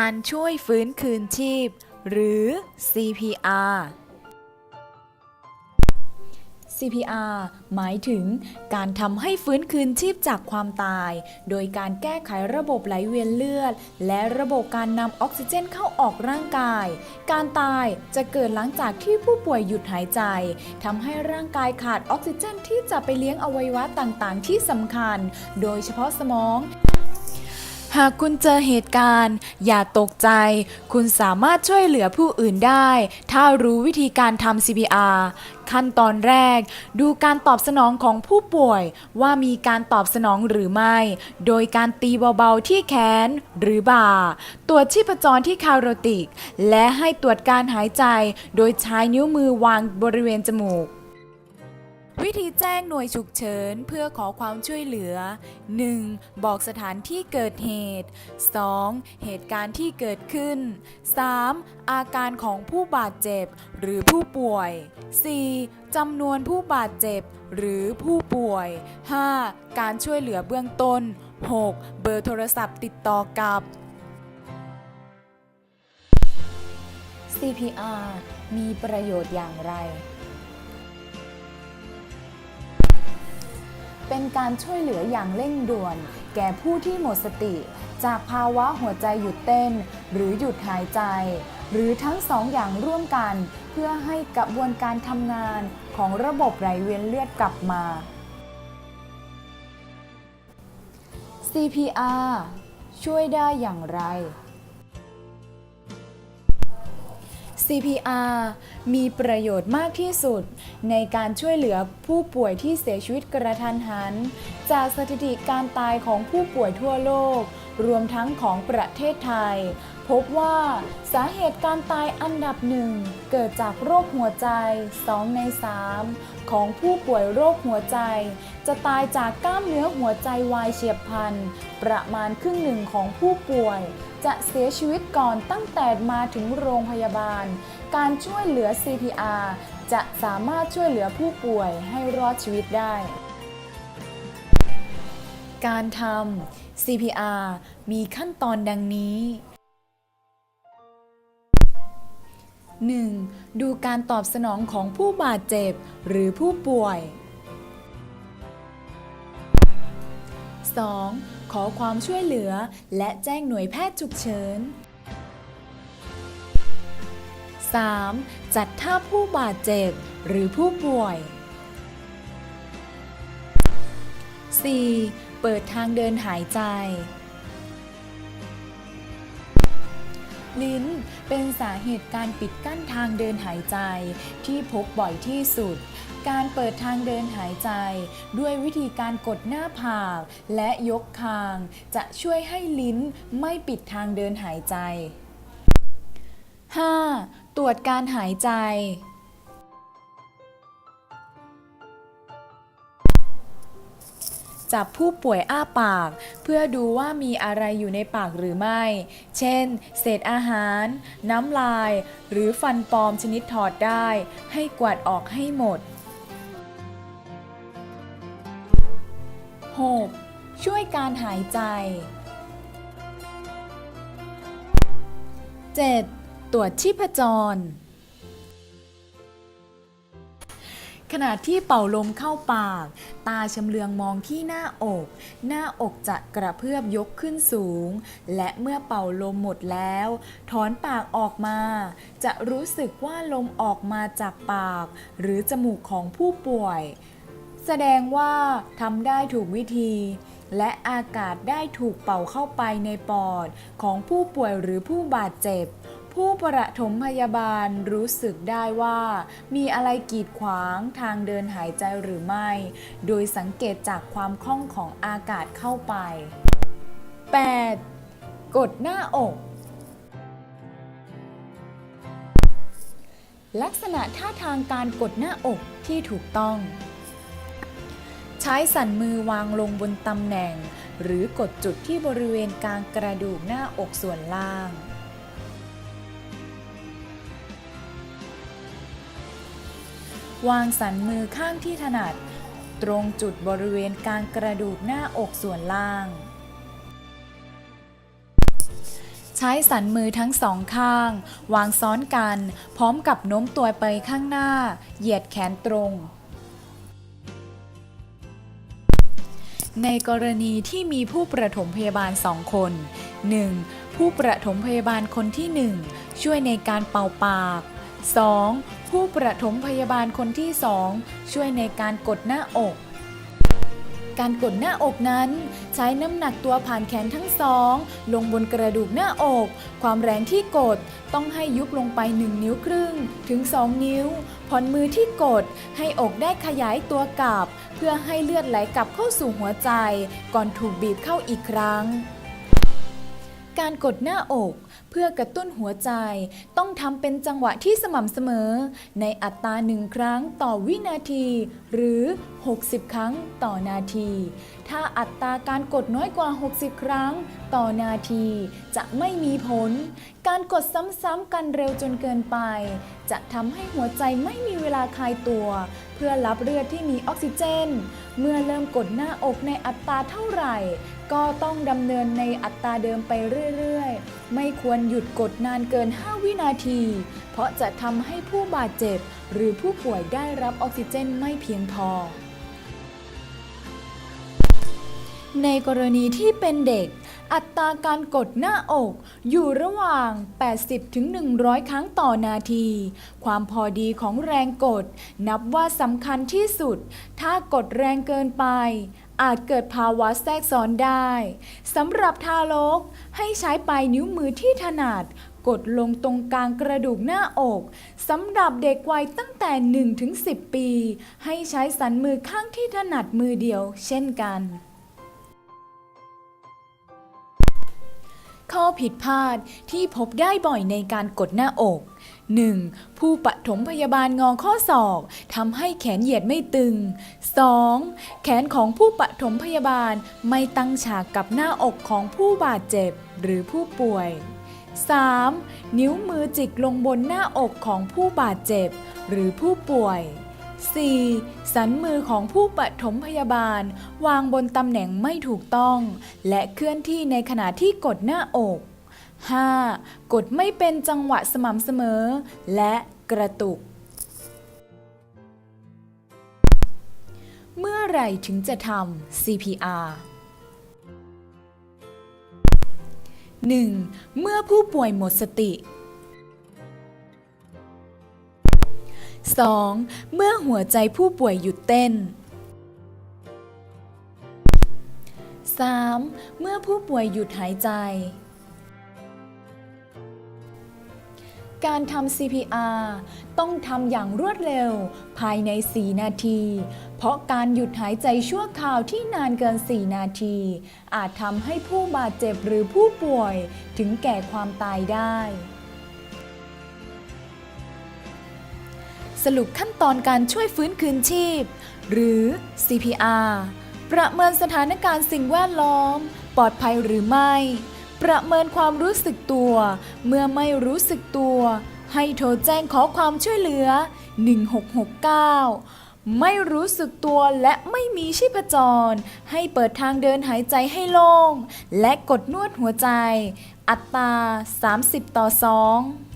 การช่วยฟื้นคืนชีพ หรือ CPR CPR หมายถึงการทำให้ฟื้นคืนชีพจากความตาย โดยการแก้ไขระบบไหลเวียนเลือด และระบบการนำออกซิเจนเข้าออกร่างกาย การตายจะเกิดหลังจากที่ผู้ป่วยหยุดหายใจทำให้ร่างกายขาดออกซิเจนที่จะไปเลี้ยงอวัยวะต่างๆ ที่สำคัญ โดยเฉพาะสมอง หากคุณเจอเหตุการณ์ อย่าตกใจ คุณสามารถช่วยเหลือผู้อื่นได้ ถ้ารู้วิธีการทำ CPR ขั้นตอนแรก ดูการตอบสนองของผู้ป่วย ว่ามีการตอบสนองหรือไม่ โดยการตีเบาๆที่แขนหรือบ่า ตรวจชีพจรที่คาร์โรติก และให้ตรวจการหายใจ โดยใช้นิ้วมือวางบริเวณจมูก วิธีแจ้งหน่วยฉุกเฉินเพื่อขอความช่วยเหลือ 1. บอกสถานที่เกิดเหตุ 2. เหตุการณ์ที่เกิดขึ้น 3. อาการของผู้บาดเจ็บหรือผู้ป่วย 4. จำนวนผู้บาดเจ็บหรือผู้ป่วย 5. การช่วยเหลือเบื้องต้น 6. เบอร์โทรศัพท์ติดต่อกับ CPR มีประโยชน์อย่างไร เป็นการช่วยเหลืออย่างเร่งด่วน แก่ผู้ที่หมดสติ จากภาวะหัวใจหยุดเต้น หรือหยุดหายใจ หรือทั้งสองอย่างร่วมกัน เพื่อให้กระบวนการทำงานของระบบไหลเวียนเลือดกลับมา CPR ช่วยได้อย่างไร CPR มีประโยชน์มากที่สุด ในการช่วยเหลือผู้ป่วยที่เสียชีวิตกระทันหัน จากสถิติการตายของผู้ป่วยทั่วโลก รวมทั้งของประเทศไทย พบว่าสาเหตุการตายอันดับหนึ่งเกิดจากโรคหัวใจ 2 ใน 3 ของผู้ป่วยโรคหัวใจ จะตายจากกล้ามเนื้อหัวใจวายเฉียบพลัน ประมาณครึ่งหนึ่งของผู้ป่วย จะเสียชีวิตก่อนตั้งแต่มาถึงโรงพยาบาล การช่วยเหลือ CPR จะสามารถช่วยเหลือผู้ป่วยให้รอดชีวิตได้ การทำ CPR มีขั้นตอนดังนี้ 1. ดูการตอบสนองของผู้บาดเจ็บหรือผู้ป่วย 2. ขอความช่วยเหลือ และแจ้งหน่วยแพทย์ฉุกเฉิน 3. จัดท่าผู้บาดเจ็บ หรือผู้ป่วย 4. เปิดทางเดินหายใจ ลิ้นเป็นสาเหตุการปิดกั้นทางเดินหายใจที่พบบ่อยที่สุด การเปิดทางเดินหายใจ ด้วยวิธีการกดหน้าผากและยกคาง จะช่วยให้ลิ้นไม่ปิดทางเดินหายใจ 5. ตรวจการหายใจ จับผู้ป่วยอ้าปาก เพื่อดูว่ามีอะไรอยู่ในปากหรือไม่ เช่น เศษอาหาร น้ำลาย หรือฟันปลอมชนิดถอดได้ ให้กวาดออกให้หมด 6. ช่วยการหายใจ 7. ตรวจชีพจร ขณะที่เป่าลมเข้าปาก ตาชำเลืองมองที่หน้าอก หน้าอกจะกระเพื่อมยกขึ้นสูง และเมื่อเป่าลมหมดแล้ว ถอนปากออกมา จะรู้สึกว่าลมออกมาจากปาก หรือจมูกของผู้ป่วย แสดงว่าทำได้ถูกวิธีและอากาศได้ถูกเป่าเข้าไปในปอดของผู้ป่วยหรือผู้บาดเจ็บ ผู้ประถมพยาบาลรู้สึกได้ว่า มีอะไรกีดขวางทางเดินหายใจหรือไม่ โดยสังเกตจากความคล่องของอากาศเข้าไป 8. กดหน้าอก ลักษณะท่าทางการกดหน้าอกที่ถูกต้อง ใช้สันมือวางลงบนตำแหน่ง หรือกดจุดที่บริเวณกลางกระดูกหน้าอกส่วนล่าง วางสันมือข้างที่ถนัด ตรงจุดบริเวณกลางกระดูกหน้าอกส่วนล่าง ใช้สันมือทั้งสองข้าง วางซ้อนกัน พร้อมกับโน้มตัวไปข้างหน้า เหยียดแขนตรงในกรณีที่มีผู้ประถมพยาบาลสองคน 1. ผู้ประถมพยาบาลคนที่ 1 ช่วยในการเป่าปาก 2. ผู้ประถมพยาบาลคนที่2ช่วยในการกดหน้าอก การกดหน้าอกนั้น ใช้น้ำหนักตัวผ่านแขนทั้งสอง ลงบนกระดูกหน้าอก ความแรงที่กดต้องให้ยุบลงไป 1 นิ้วครึ่ง ถึง 2 นิ้ว ผ่อนมือที่กดให้อกได้ขยายตัวกลับ เพื่อให้เลือดไหลกลับเข้าสู่หัวใจ ก่อนถูกบีบเข้าอีกครั้ง การกดหน้าอก เพื่อกระตุ้นหัวใจ ต้องทำเป็นจังหวะที่สม่ำเสมอ ในอัตราหนึ่งครั้งต่อวินาที หรือ 60 ครั้งต่อนาที ถ้าอัตราการกดน้อยกว่า 60 ครั้งต่อนาที จะไม่มีผล การกดซ้ำๆกันเร็วจนเกินไป จะทำให้หัวใจไม่มีเวลาคลายตัว เพื่อรับเลือดที่มีออกซิเจน เมื่อเริ่มกดหน้าอกในอัตราเท่าไหร่ ก็ต้องดำเนินในอัตราเดิมไปเรื่อยๆ ไม่ควรหยุดกดนานเกิน 5 วินาที เพราะจะทำให้ผู้บาดเจ็บ หรือผู้ป่วยได้รับออกซิเจนไม่เพียงพอ ในกรณีที่เป็นเด็ก อัตราการกดหน้าอก อยู่ระหว่าง 80ถึง100 ครั้งต่อนาที ความพอดีของแรงกด นับว่าสำคัญที่สุด ถ้ากดแรงเกินไป อาจเกิดภาวะแทรกซ้อนได้สำหรับทารกให้ใช้ปลายนิ้วมือที่ถนัดกดลงตรงกลางกระดูกหน้าอกสำหรับเด็กวัยตั้งแต่ 1 ถึง 10 ปี ให้ใช้สันมือข้างที่ถนัดมือเดียวเช่นกัน ข้อผิดพลาดที่พบได้บ่อยในการกดหน้าอก 1. ผู้ปฐมพยาบาลงอข้อศอกทำให้แขนเหยียดไม่ตึง 2. แขนของผู้ปฐมพยาบาลไม่ตั้งฉากกับหน้าอกของผู้บาดเจ็บหรือผู้ป่วย 3. นิ้วมือจิกลงบนหน้าอกของผู้บาดเจ็บหรือผู้ป่วย 4. สันมือของผู้ปฐมพยาบาล วางบนตำแหน่งไม่ถูกต้อง และเคลื่อนที่ในขณะที่กดหน้าอก 5. กดไม่เป็นจังหวะสม่ำเสมอ และกระตุก เมื่อไหร่ถึงจะทำ CPR 1. เมื่อผู้ป่วยหมดสติ 2. เมื่อหัวใจผู้ป่วยหยุดเต้น 3. เมื่อผู้ป่วยหยุดหายใจ การทำ CPR ต้องทำอย่างรวดเร็ว ภายใน 4 นาที เพราะการหยุดหายใจชั่วคราวที่นานเกิน 4 นาที อาจทำให้ผู้บาดเจ็บหรือผู้ป่วยถึงแก่ความตายได้ สรุปขั้นตอนการช่วยฟื้นคืนชีพ หรือ CPR ประเมินสถานการณ์สิ่งแวดล้อม ปลอดภัยหรือไม่ ประเมินความรู้สึกตัว เมื่อไม่รู้สึกตัว ให้โทรแจ้งขอความช่วยเหลือ 1669 ไม่รู้สึกตัวและไม่มีชีพจร ให้เปิดทางเดินหายใจให้โล่ง และกดนวดหัวใจ อัตรา 30 ต่อ 2